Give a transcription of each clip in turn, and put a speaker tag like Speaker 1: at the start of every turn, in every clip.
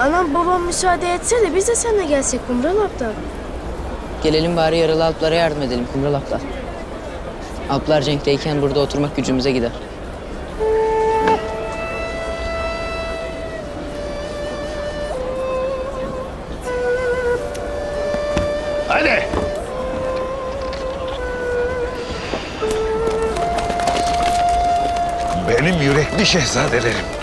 Speaker 1: Anam babam müsaade etse de biz de seninle gelsek Kumral Aptal.
Speaker 2: Gelelim bari yaralı alplara yardım edelim Kumral Aptal. Alplar cenkteyken burada oturmak gücümüze gider.
Speaker 3: Hadi. Benim yürekli şehzadelerim.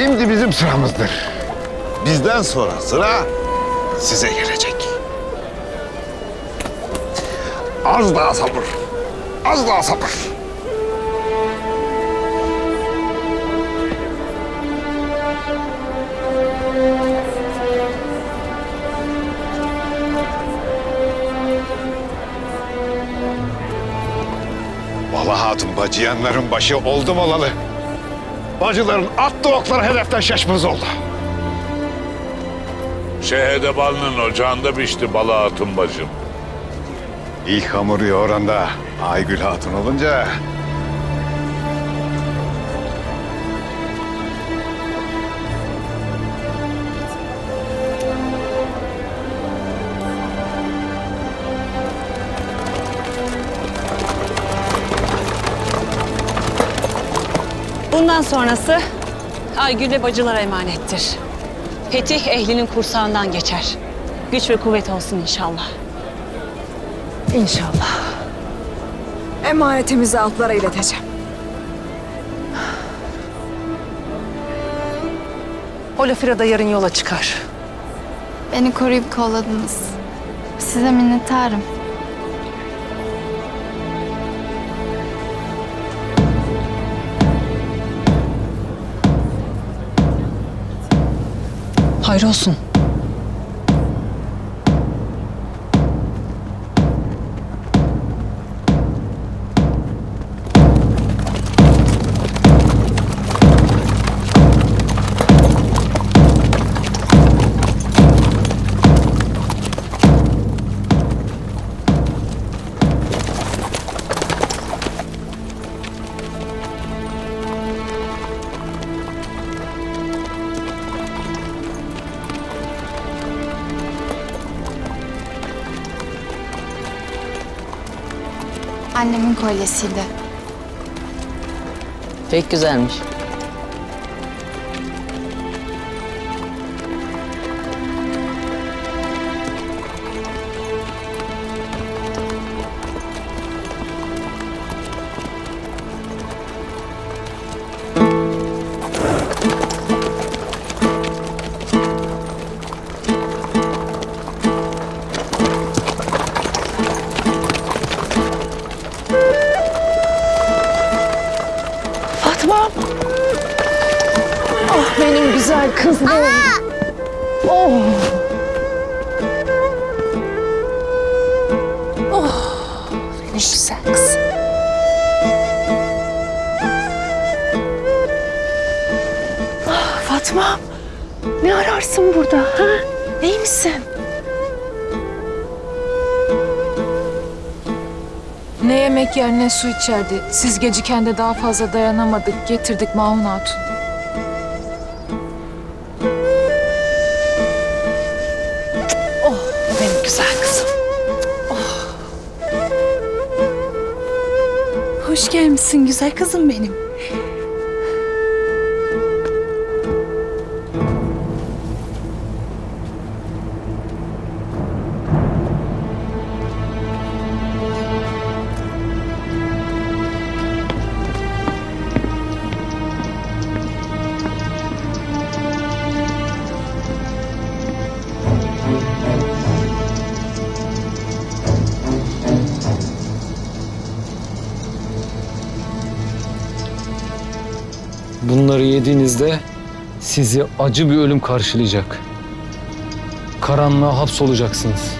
Speaker 3: Şimdi bizim sıramızdır. Bizden sonra sıra size gelecek. Az daha sabır. Az daha sabır. Vallahi hatun bacıyanların başı oldum olalı. Bacıların attığı oklar hedeften şaşmaz oldu.
Speaker 4: Şehede balının ocağında pişti bala hatun bacım.
Speaker 3: İlk hamuru yoğuran da Aygül Hatun olunca...
Speaker 5: Bundan sonrası Aygül ve bacılara emanettir. Fetih ehlinin kursağından geçer. Güç ve kuvvet olsun inşallah.
Speaker 6: İnşallah. Emanetimizi altlara ileteceğim. Olafira da yarın yola çıkar.
Speaker 7: Beni koruyup kolladınız. Size minnettarım.
Speaker 5: Hayrolsun.
Speaker 7: Annemin kolyesiydi.
Speaker 2: Pek güzelmiş.
Speaker 6: Güzel kızım. Oh! Oh! Benim güzel kızım. Ah Fatma! Ne ararsın burada? Ha? İyi misin?
Speaker 8: Ne yemek yer ne su içerdi. Siz geciken de daha fazla dayanamadık. Getirdik Mahun Hatun.
Speaker 6: Güzel kızım.
Speaker 5: Hoş gelmişsin güzel kızım benim.
Speaker 9: Bunları yediğinizde sizi acı bir ölüm karşılayacak. Karanlığa hapsolacaksınız.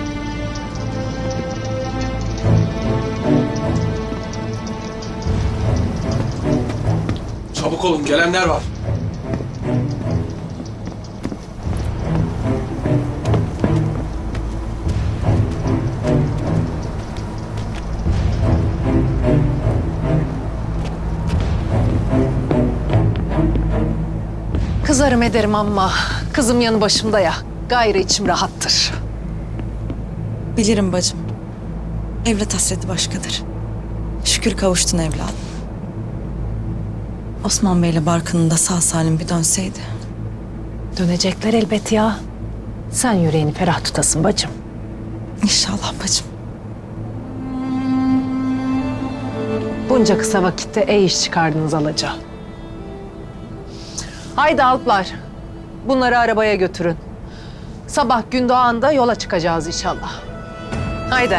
Speaker 10: Çabuk olun gelenler var.
Speaker 6: Yaparım ederim ama kızım yanı başımda ya. Gayrı içim rahattır.
Speaker 11: Bilirim bacım. Evlat hasreti başkadır. Şükür kavuştun evladım. Osman Bey'le Barkın'ın da sağ salim bir dönseydi.
Speaker 6: Dönecekler elbet ya. Sen yüreğini ferah tutasın bacım.
Speaker 11: İnşallah bacım.
Speaker 6: Bunca kısa vakitte ey iş çıkardınız alaca. Haydi Alplar. Bunları arabaya götürün. Sabah gün doğanda yola çıkacağız inşallah. Haydi.